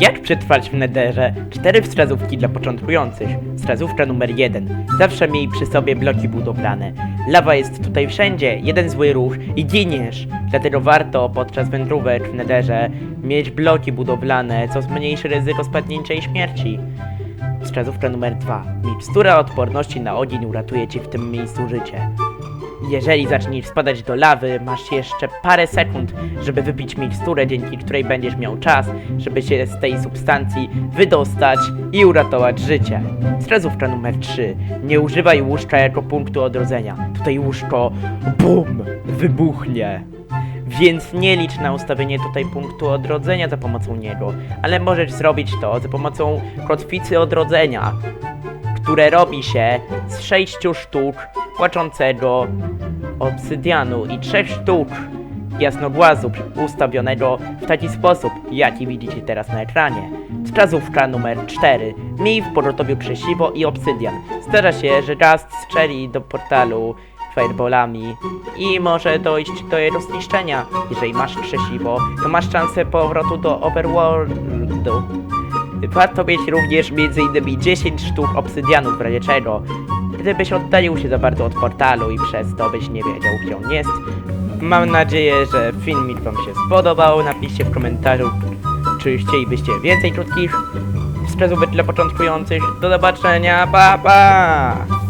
Jak przetrwać w Netherze? Cztery wskazówki dla początkujących. Wskazówka numer jeden. Zawsze miej przy sobie bloki budowlane. Lawa jest tutaj wszędzie, jeden zły ruch i giniesz. Dlatego warto podczas wędrówek w Netherze mieć bloki budowlane, co zmniejszy ryzyko spadnięcia i śmierci. Wskazówka numer dwa. Mikstura odporności na ogień uratuje ci w tym miejscu życie. Jeżeli zaczniesz spadać do lawy, masz jeszcze parę sekund, żeby wypić miksturę, dzięki której będziesz miał czas, żeby się z tej substancji wydostać i uratować życie. Wskazówka numer 3. Nie używaj łóżka jako punktu odrodzenia. Tutaj łóżko BUM! wybuchnie. Więc nie licz na ustawienie tutaj punktu odrodzenia za pomocą niego, ale możesz zrobić to za pomocą kotwicy odrodzenia, które robi się z sześciu sztuk płaczącego obsydianu i trzech sztuk jasnogłazu ustawionego w taki sposób, jaki widzicie teraz na ekranie. Wskazówka numer 4. Miej w pogotowiu krzesiwo i obsydian. Zdarza się, że gaz strzeli do portalu fireballami i może dojść do jego zniszczenia. Jeżeli masz krzesiwo, to masz szansę powrotu do overworldu. Warto mieć również m.in. 10 sztuk obsydianu w razie czego. Gdybyś oddalił się za bardzo od portalu i przez to byś nie wiedział gdzie on jest. Mam nadzieję, że filmik wam się spodobał. Napiszcie w komentarzu, czy chcielibyście więcej krótkich wskazówek dla początkujących. Do zobaczenia, pa pa!